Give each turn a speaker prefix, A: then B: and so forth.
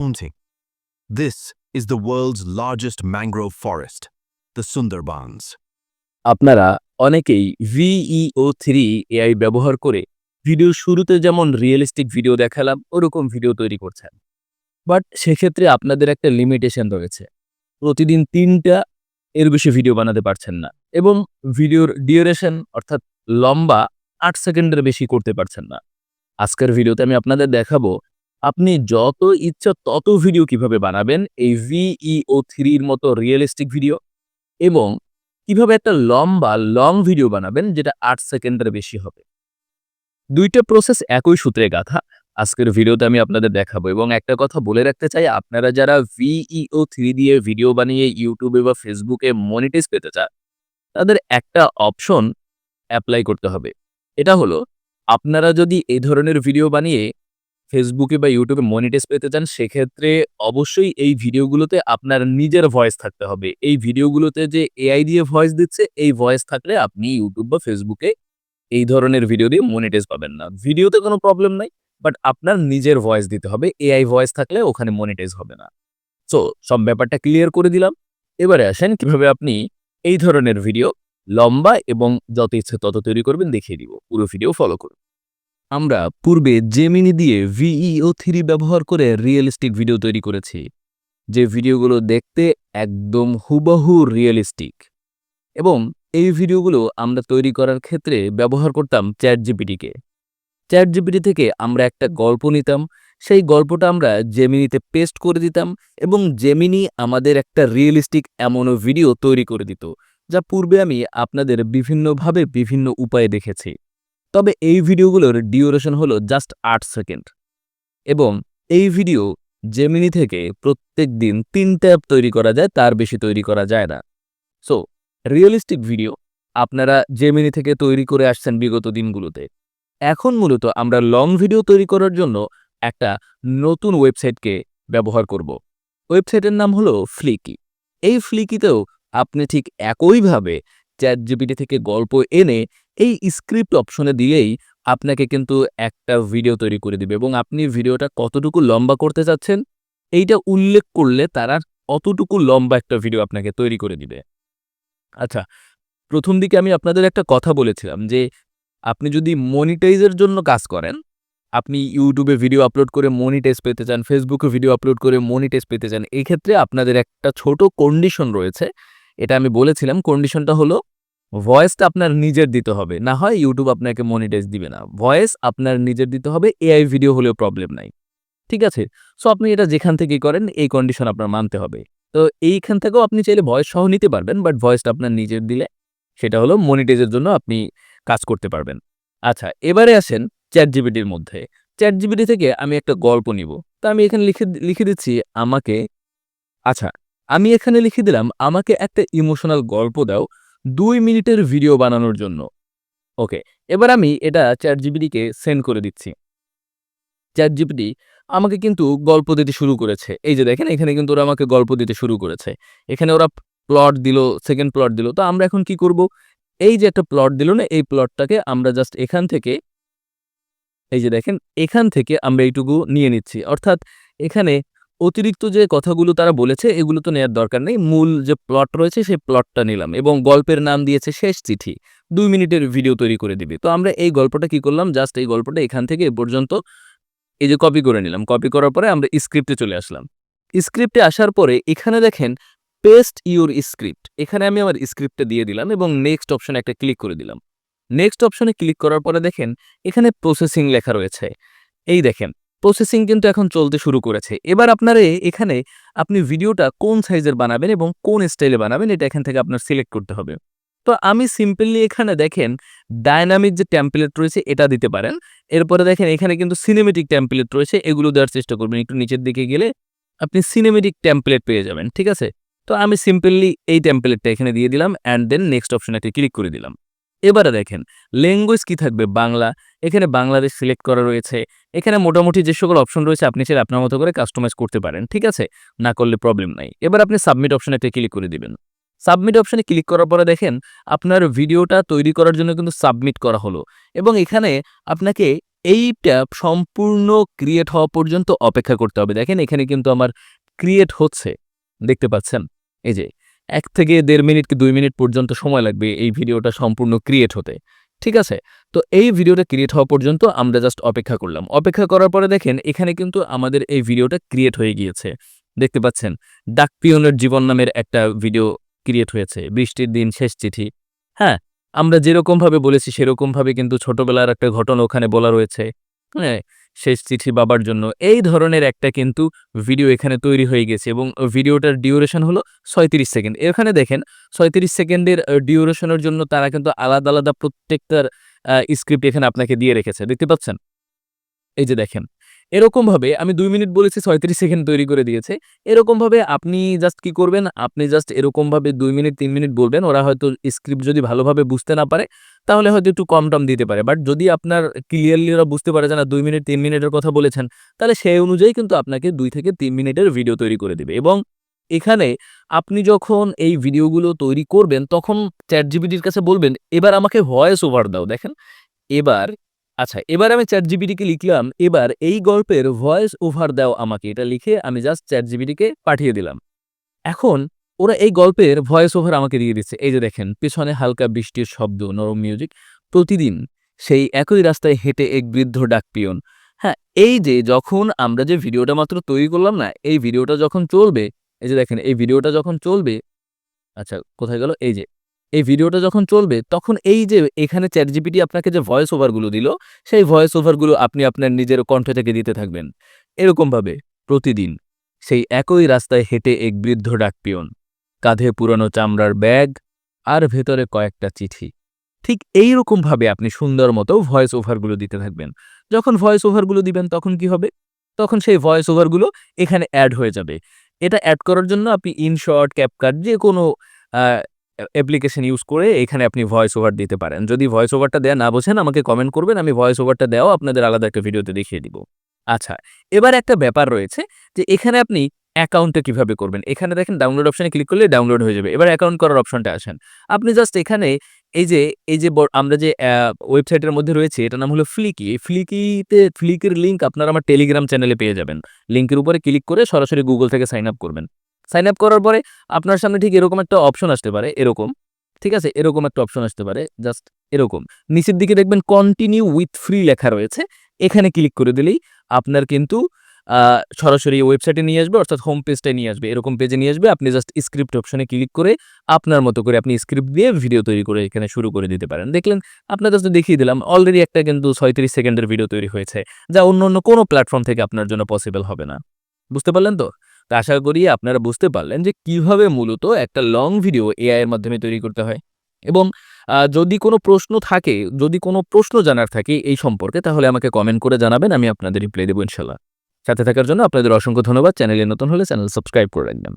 A: Haunting. This is the world's largest mangrove forest, the Sundarbans.
B: আপনারা অনেকেই Veo three AI ব্যবহার করে ভিডিওর শুরুতে যেমন রিয়েলিস্টিক ভিডিও দেখালাম ওরকম ভিডিও তৈরি করছেন বাট সেক্ষেত্রে আপনাদের একটা লিমিটেশন রয়েছে প্রতিদিন তিনটা এর বেশি ভিডিও বানাতে পারছেন না এবং ভিডিওর ডিউরেশন অর্থাৎ লম্বা আট সেকেন্ডের বেশি করতে পারছেন না আজকের ভিডিওতে আমি আপনাদের দেখাবো আপনি যত ইচ্ছা তত ভিডিও কীভাবে বানাবেন? এই ভিইও থ্রির মতো রিয়েলিস্টিক ভিডিও এবং কীভাবে একটা লম্বা লং ভিডিও বানাবেন, যেটা আট সেকেন্ডের বেশি হবে। দুইটা প্রসেস একই সূত্রে গাথা। আজকের ভিডিওতে আমি আপনাদের দেখাবো এবং একটা কথা বলে রাখতে চাই, আপনারা যারা ভিইও থ্রি দিয়ে ভিডিও বানিয়ে ইউটিউবে বা ফেসবুকে মনিটাইজ পেতে চান, তাদের একটা অপশন অ্যাপ্লাই করতে হবে। এটা হলো, আপনারা যদি এই ধরনের ভিডিও বানিয়ে ফেসবুকে বা ইউটিউবে মনিটাইজ পেতে চান, সেক্ষেত্রে অবশ্যই এই ভিডিওগুলোতে আপনার নিজের ভয়েস থাকতে হবে। এই ভিডিওগুলোতে যে এআই দিয়ে ভয়েস দিচ্ছে, এই ভয়েস থাকলে আপনি ইউটিউব বা ফেসবুকে এই ধরনের ভিডিও দিয়ে মনিটাইজ পাবেন না। ভিডিওতে কোনো প্রবলেম নাই বাট আপনার নিজের ভয়েস দিতে হবে। এআই ভয়েস থাকলে ওখানে মনিটাইজ হবে না। সো সব ব্যাপারটা ক্লিয়ার করে দিলাম। এবারে আসেন, কীভাবে আপনি এই ধরনের ভিডিও লম্বা এবং যত ইচ্ছে তত তৈরি করবেন দেখিয়ে দিব। পুরো ভিডিও ফলো করুন। আমরা পূর্বে জেমিনি দিয়ে ভিইও থ্রি ব্যবহার করে রিয়েলিস্টিক ভিডিও তৈরি করেছি, যে ভিডিওগুলো দেখতে একদম হুবহু রিয়েলিস্টিক এবং এই ভিডিওগুলো আমরা তৈরি করার ক্ষেত্রে ব্যবহার করতাম চ্যাট জিপিটিকে চ্যাট জিপিটি থেকে আমরা একটা গল্প নিতাম, সেই গল্পটা আমরা জেমিনিতে পেস্ট করে দিতাম এবং জেমিনি আমাদের একটা রিয়েলিস্টিক এমনও ভিডিও তৈরি করে দিত, যা পূর্বে আমি আপনাদের বিভিন্নভাবে বিভিন্ন উপায়ে দেখেছি। তবে এই ভিডিওগুলোর ডিউরেশন হলো জাস্ট আট সেকেন্ড। এবং এই ভিডিও জেমিনি থেকে প্রত্যেক দিন তিন ট্যাব তৈরি করা যায়, তার বেশি তৈরি করা যায় না। সো রিয়েলিস্টিক ভিডিও আপনারা জেমিনি থেকে তৈরি করে আসছেন বিগত দিনগুলোতে। এখন মূলত আমরা লং ভিডিও তৈরি করার জন্য একটা নতুন ওয়েবসাইটকে ব্যবহার করব। ওয়েবসাইটের নাম হলো ফ্লিকি এই ফ্লিকিতেও আপনি ঠিক একইভাবে চ্যাট জিপিটি থেকে গল্প এনে এই স্ক্রিপ্ট অপশনে দিয়েই আপনাকে কিন্তু একটা ভিডিও তৈরি করে দিবে এবং আপনি ভিডিওটা কতটুকু লম্বা করতে চাচ্ছেন, এইটা উল্লেখ করলে তারা অতটুকু লম্বা একটা ভিডিও আপনাকে তৈরি করে দিবে। আচ্ছা প্রথম দিকে আমি আপনাদের একটা কথা বলেছিলাম যে আপনি যদি মনিটাইজের জন্য কাজ করেন, আপনি ইউটিউবে ভিডিও আপলোড করে মনিটাইজ পেতে চান ফেসবুকে ভিডিও আপলোড করে মনিটাইজ পেতে চান এই ক্ষেত্রে আপনাদের একটা ছোট কন্ডিশন রয়েছে। এটা আমি বলেছিলাম কন্ডিশনটা হলো ভয়েসটা আপনার নিজের দিতে হবে। না হয় ইউটিউব আপনাকে মনিটাইজ দিবে না। ভয়েস আপনার নিজের দিতে হবে এআই ভিডিও হলেও প্রবলেম নাই। ঠিক আছে? সো আপনি এটা যেখান থেকেই করেন, এই কন্ডিশন আপনার মানতে হবে। তো এইখান থেকেও আপনি চাইলে ভয়েস সহ নিতে পারবেন বাট ভয়েসটা আপনার নিজের দিলে সেটা হলো মনিটাইজের জন্য আপনি কাজ করতে পারবেন। আচ্ছা এবারে আসেন চ্যাট জিবিটির মধ্যে। চ্যাট জিবিটি থেকে আমি একটা গল্প নিব। তো আমি এখানে লিখে লিখে দিচ্ছি, আমাকে আচ্ছা আমি এখানে লিখে দিলাম, আমাকে একটা ইমোশনাল গল্প দাও দুই মিনিটের ভিডিও বানানোর জন্য। ওকে, এবার আমি এটা চ্যাট জিবিটিকে সেন্ড করে দিচ্ছি। চ্যাট জিপিটি আমাকে কিন্তু গল্প দিতে শুরু করেছে। এই যে দেখেন, এখানে কিন্তু ওরা আমাকে গল্প দিতে শুরু করেছে। এখানে ওরা প্লট দিল, সেকেন্ড প্লট দিল। তো আমরা এখন কি করব? এই যে একটা প্লট দিল না, এই প্লটটাকে আমরা জাস্ট এখান থেকে, এই যে দেখেন, এখান থেকে আমরা এইটুকু নিয়ে নিচ্ছি। অর্থাৎ এখানে অতিরিক্ত যে কথাগুলো তারা বলেছে, এগুলো তো নেওয়ার দরকার নেই। মূল যে প্লট রয়েছে, সেই প্লটটা নিলাম এবং গল্পের নাম দিয়েছে শেষ চিঠি। দুই মিনিটের ভিডিও তৈরি করে দিবে। তো আমরা এই গল্পটা কি করলাম? জাস্ট এই গল্পটা এখান থেকে এ পর্যন্ত এই যে কপি করে নিলাম। কপি করার পরে আমরা স্ক্রিপ্টে চলে আসলাম। স্ক্রিপ্টে আসার পরে এখানে দেখেন পেস্ট ইউর স্ক্রিপ্ট এখানে আমি আমার স্ক্রিপ্টে দিয়ে দিলাম এবং নেক্সট অপশনে একটা ক্লিক করে দিলাম। নেক্সট অপশনে ক্লিক করার পরে দেখেন, এখানে প্রসেসিং লেখা রয়েছে। এই দেখেন প্রসেসিং কিন্তু এখন চলতে শুরু করেছে। এবার আপনারা এখানে আপনি ভিডিওটা কোন সাইজের বানাবেন এবং কোন স্টাইলে বানাবেন, এটা এখান থেকে আপনার সিলেক্ট করতে হবে। তো আমি সিম্পলি এখানে দেখেন, ডায়নামিক যে ট্যাম্পলেট রয়েছে, এটা দিতে পারেন। এরপরে দেখেন, এখানে কিন্তু সিনেমেটিক ট্যাম্পলেট রয়েছে, এগুলো দেওয়ার চেষ্টা করবেন। একটু নিচের দিকে গেলে আপনি সিনেমেটিক ট্যাম্পলেট পেয়ে যাবেন, ঠিক আছে? তো আমি সিম্পলি এই ট্যাম্পলেটটা এখানে দিয়ে দিলাম অ্যান্ড দেন নেক্সট অপশনে ক্লিক করে দিলাম। এবারে দেখেন ল্যাঙ্গুয়েজ কি থাকবে? বাংলা। এখানে বাংলাদেশ সিলেক্ট করা রয়েছে। এখানে মোটামুটি যে সকল অপশন রয়েছে, আপনি সেটা আপনার মতো করে কাস্টমাইজ করতে পারেন, ঠিক আছে? না করলে প্রবলেম নাই। এবার আপনি সাবমিট অপশনে ক্লিক করে দিবেন। সাবমিট অপশনে ক্লিক করার পরে দেখেন, আপনার ভিডিওটা তৈরি করার জন্য কিন্তু সাবমিট করা হলো। এবং এখানে আপনাকে এইটা সম্পূর্ণ ক্রিয়েট হওয়া পর্যন্ত অপেক্ষা করতে হবে। দেখেন, এখানে কিন্তু আমার ক্রিয়েট হচ্ছে। দেখতে পাচ্ছেন? এই যে এক থেকে দেড় মিনিট কি দুই মিনিট পর্যন্ত সময় লাগবে এই ভিডিওটা সম্পূর্ণ ক্রিয়েট হতে। ঠিক আছে? তো এই ভিডিওটা ক্রিয়েট হওয়া পর্যন্ত আমরা জাস্ট অপেক্ষা করলাম। অপেক্ষা করার পরে দেখেন, এখানে কিন্তু আমাদের এই ভিডিওটা ক্রিয়েট হয়ে গিয়েছে। দেখতে পাচ্ছেন? ডাকপিয়নের জীবন নামের একটা ভিডিও ক্রিয়েট হয়েছে। বৃষ্টির দিন শেষ চিঠি। হ্যাঁ আমরা যেরকমভাবে বলেছি সেরকমভাবে কিন্তু ছোটবেলার একটা ঘটনা ওখানে বলা রয়েছে। হ্যাঁ শেষ চিঠি বাবার জন্য। এই ধরনের একটা কিন্তু ভিডিও এখানে তৈরি হয়ে গেছে এবং ভিডিওটার ডিউরেশন হলো ছয়ত্রিশ সেকেন্ড এখানে দেখেন, ছয়ত্রিশ সেকেন্ডের ডিউরেশনের জন্য তারা কিন্তু আলাদা আলাদা প্রত্যেকটার স্ক্রিপ্ট এখানে আপনাকে দিয়ে রেখেছে। দেখতে পাচ্ছেন? এই যে দেখেন এরকমভাবে আমি দুই মিনিট বলেছি ছয়ত্রিশ সেকেন্ড তৈরি করে দিয়েছে। এরকমভাবে আপনি জাস্ট কি করবেন? আপনি জাস্ট এরকমভাবে দুই মিনিট, তিন মিনিট বলবেন। ওরা হয়তো স্ক্রিপ্ট যদি ভালোভাবে বুঝতে না পারে, তাহলে হয়তো একটু কম টম দিতে পারে। বাট যদি আপনার ক্লিয়ারলি ওরা বুঝতে পারে যে না, দুই মিনিট, তিন মিনিটের কথা বলেছেন, তাহলে সেই অনুযায়ী কিন্তু আপনাকে দুই থেকে তিন মিনিটের ভিডিও তৈরি করে দেবে। এবং এখানে আপনি যখন এই ভিডিওগুলো তৈরি করবেন, তখন চ্যাট জিবিটির কাছে বলবেন, এবার আমাকে ভয়েস ওভার দাও। দেখেন, এবার আচ্ছা এবার আমি চ্যাট জিবিটিকে লিখলাম, এবার এই গল্পের ভয়েস ওভার দাও আমাকে, এটা লিখে আমি জাস্ট চ্যাট জিবিটিকে পাঠিয়ে দিলাম। এখন ওরা এই গল্পের ভয়েস ওভার আমাকে দিয়ে দিচ্ছে, এই যে দেখেন, পেছনে হালকা বৃষ্টির শব্দ, নরম মিউজিক প্রতিদিন সেই একই রাস্তায় হেঁটে এক বৃদ্ধ ডাকপিয়ন হ্যাঁ এই যে যখন আমরা যে ভিডিওটা মাত্র তৈরি করলাম না, এই ভিডিওটা যখন চলবে, এই যে দেখেন, এই ভিডিওটা যখন চলবে আচ্ছা কোথায় গেল? এই যে এই ভিডিওটা যখন চলবে, তখন এই যে এখানে চ্যাট জিপিটি আপনাকে যে ভয়েস ওভারগুলো দিল, সেই ভয়েস ওভারগুলো আপনি আপনার নিজের কণ্ঠ থেকে দিতে থাকবেন। এরকমভাবে প্রতিদিন সেই একই রাস্তায় হেঁটে এক বৃদ্ধ ডাকপিয়ন কাঁধে পুরনো চামড়ার ব্যাগ আর ভেতরে কয়েকটা চিঠি। ঠিক এই রকমভাবে আপনি সুন্দর মতো ভয়েস ওভারগুলো দিতে থাকবেন। যখন ভয়েস ওভারগুলো দিবেন, তখন কি হবে? তখন সেই ভয়েস ওভারগুলো এখানে অ্যাড হয়ে যাবে। এটা অ্যাড করার জন্য আপনি ইনশর্ট ক্যাপকাট যে কোনো অ্যাপ্লিকেশন ইউজ করে এখানে আপনি ভয়েস ওভার দিতে পারেন। যদি ভয়েস ওভারটা দেওয়া না বোঝেন, আমাকে কমেন্ট করবেন, আমি ভয়েস ওভারটা দেওয়াও আপনাদের আলাদা একটা ভিডিওতে দেখিয়ে দিব। আচ্ছা এবার একটা ব্যাপার রয়েছে যে এখানে আপনি অ্যাকাউন্টটা কীভাবে করবেন? এখানে দেখেন ডাউনলোড অপশানে ক্লিক করলে ডাউনলোড হয়ে যাবে। এবার অ্যাকাউন্ট করার অপশনটা আসেন। আপনি জাস্ট এখানে এই যে এই যে আমরা যে ওয়েবসাইটের মধ্যে রয়েছে এটা নাম হলো ফ্লিকি ফ্লিকিতে ফ্লিকির লিঙ্ক আপনারা আমার টেলিগ্রাম চ্যানেলে পেয়ে যাবেন। লিঙ্কের উপরে ক্লিক করে সরাসরি গুগল থেকে সাইন আপ করবেন। সাইন আপ করার পরে আপনার সামনে ঠিক এরকম একটা অপশন আসতে পারে, এরকম, ঠিক আছে? এরকম একটা অপশন আসতে পারে জাস্ট এরকম। নিচের দিকে দেখবেন কন্টিনিউ উইথ ফ্রি লেখা রয়েছে, এখানে ক্লিক করে দিলেই আপনার কিন্তু সরাসরি ওয়েবসাইটে নিয়ে আসবে, অর্থাৎ হোম পেজটায় নিয়ে আসবে। এরকম পেজে নিয়ে আসবে, আপনি জাস্ট স্ক্রিপ্ট অপশনে ক্লিক করে আপনার মতো করে আপনি স্ক্রিপ্ট দিয়ে ভিডিও তৈরি করে এখানে শুরু করে দিতে পারেন। দেখলেন আপনার জাস্ট দেখিয়ে দিলাম অলরেডি একটা কিন্তু ছয়ত্রিশ সেকেন্ডের ভিডিও তৈরি হয়েছে, যা অন্য অন্য কোনো প্ল্যাটফর্ম থেকে আপনার জন্য পসিবল হবে না। বুঝতে পারলেন তো? তো আশা করি আপনারা বুঝতে পারলেন যে কীভাবে মূলত একটা লং ভিডিও এআইয়ের মাধ্যমে তৈরি করতে হয়। এবং যদি কোনো প্রশ্ন থাকে, যদি কোনো প্রশ্ন জানার থাকে এই সম্পর্কে, তাহলে আমাকে কমেন্ট করে জানাবেন, আমি আপনাদের রিপ্লাই দেবো ইনশাল্লাহ। সাথে থাকার জন্য আপনাদের অসংখ্য ধন্যবাদ। চ্যানেলে নতুন হলে চ্যানেল সাবস্ক্রাইব করে রাখবেন।